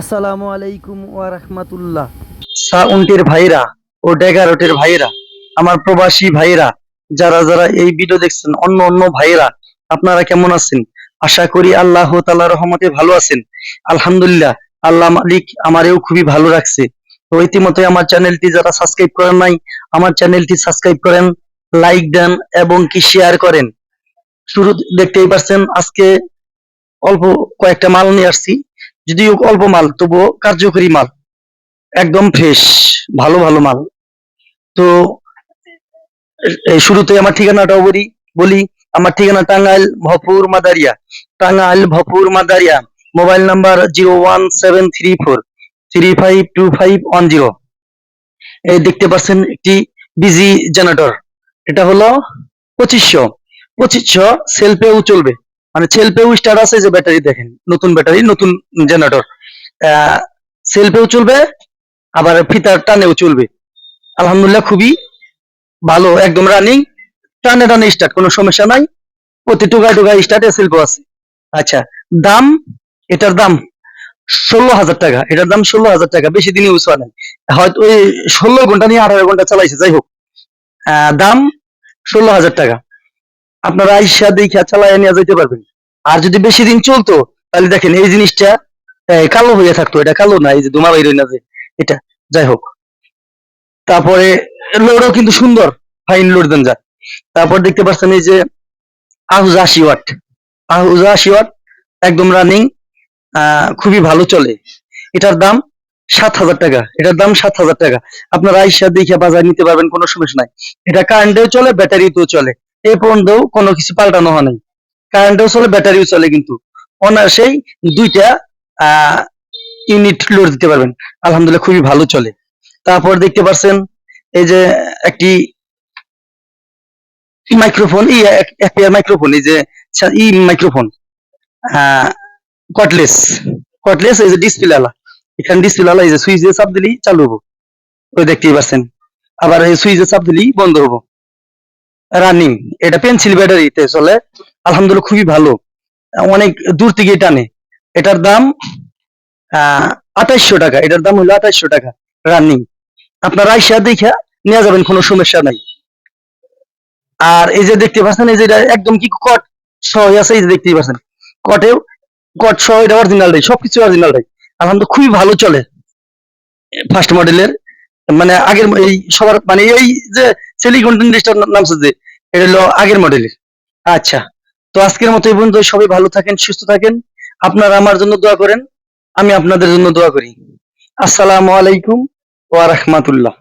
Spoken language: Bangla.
আসসালামু আলাইকুম ওয়া রাহমাতুল্লাহ। সাউন্টের ভাইরা ও ডেগারোটের ভাইরা, আমার প্রবাসী ভাইরা, যারা যারা এই ভিডিও দেখছেন, অন্য অন্য ভাইরা, আপনারা কেমন আছেন? আশা করি আল্লাহ তাআলার রহমতে ভালো আছেন। আলহামদুলিল্লাহ, আল্লাহ মালিক আমারেও খুবই ভালো রাখছে। তো ইতিমধ্যে আমার চ্যানেলটি যারা সাবস্ক্রাইব করেন নাই, আমার চ্যানেলটি সাবস্ক্রাইব করেন লাইক দেন এবং কি শেয়ার করেন। শুরু দেখতেই পাচ্ছেন আজকে অল্প কয়েকটা মাল নিয়ে আসছি। যদিও অল্প মাল, তবুও কার্যকরী মাল, একদম ফ্রেশ ভালো ভালো মাল। তো শুরুতে আমার ঠিকানাটাও বলি বলি, আমার ঠিকানা Tangail Bhapur Madaria, Tangail Bhapur Madaria, mobile number zero one seven three four, three five two five one zero. এই দেখতে পাচ্ছেন একটি বিজি জেনারেটর এটা হলো পঁচিশশো পঁচিশশো সেলফেও চলবে। মানে সেলফেও স্টার আছে যে ব্যাটারি দেখেন, নতুন ব্যাটারি নতুন জেনারেটর সেলফেও চলবে, আবার ফিতার টানেও চলবে। আলহামদুলিল্লাহ খুবই ভালো, একদম রানিং টানে টানে স্টার্ট কোনো সমস্যা নাই। প্রতি টুকায় টুকায় স্টার্টে সেলফও আছে। আচ্ছা দাম, এটার দাম ষোলো হাজার টাকা। এটার দাম ষোলো হাজার টাকা, বেশি দিন ইউজ হয় হয়তো ওই ষোলো ঘণ্টা নিয়ে আঠারো ঘণ্টা চালাইছে, যাই হোক। দাম ষোলো হাজার টাকা। আপনারা আইসা দেখা চালাইয়া নিয়ে যেতে পারবেন। আর যদি বেশি দিন চলতো, তাহলে দেখেন এই জিনিসটা কালো হয়ে থাকতো, এটা কালো না, এই যে ধুমা বাইর না যে, এটা যাই হোক। তারপরে লোডও কিন্তু সুন্দর ফাইন লোড দেন যায় তারপর দেখতে পাচ্ছেন এই যে আহুজা আশি ওয়াট আহুজা আশি ওয়াট একদম রানিং খুবই ভালো চলে। এটার দাম সাত হাজার টাকা। এটার দাম সাত হাজার টাকা। আপনারা আইসা দেখে বাজার নিতে পারবেন, কোনো সমস্যা নাই। এটা কারেন্টেও চলে ব্যাটারিতেও চলে। এ পর্যন্ত কোনো কিছু পাল্টানো হয় নাই। কারেন্টেও চলে ব্যাটারিও চলে কিন্তু। অনায়াসেই দুইটা ইউনিট লোড দিতে পারবেন। আলহামদুলিল্লাহ খুবই ভালো চলে। তারপর দেখতে পাচ্ছেন এই যে একটি মাইক্রোফোন ই মাইক্রোফোন এই যে ই মাইক্রোফোন কটলেস কটলেস এই যে ডিসপ্লে আলা। এখানে ডিসপ্লে আলা, এই যে সুইচে চাপ দিলেই চালু হব। ওই দেখতেই পাচ্ছেন আবার এই সুইচে চাপ দিলেই বন্ধ হব। রানিং এটা পেন্সিল ব্যাটারিতে চলে। আলহামদুলিল্লাহ খুবই ভালো। অনেক দূর থেকে টানে এটার দাম আঠাইশশো টাকা। এটার দাম হলো আঠাইশশো টাকা রানিং আপনার আইসা দেখা নিয়ে যাবেন, কোনো সমস্যা নাই। আর এই যে দেখতে পাচ্ছেন, এই যে একদম কি কট সহ আছে, এই যে দেখতেই পাচ্ছেন। কটেও কট সহ এটা অরিজিনালটাই সবকিছু অরিজিনালটাই আলহামদুলিল্লাহ খুবই ভালো চলে। ফার্স্ট মডেলের মানে আগের এই সবার মানে এই যে সিলিকন ইন্ডাস্ট্রির নামছে যে এটা হলো আগের মডেলের আচ্ছা তো আজকের মতো এই বন্ধু সবাই ভালো থাকেন, সুস্থ থাকেন। আপনারা আমার জন্য দোয়া করেন, আমি আপনাদের জন্য দোয়া করি। আসসালামু আলাইকুম ওয়া রাহমাতুল্লাহ।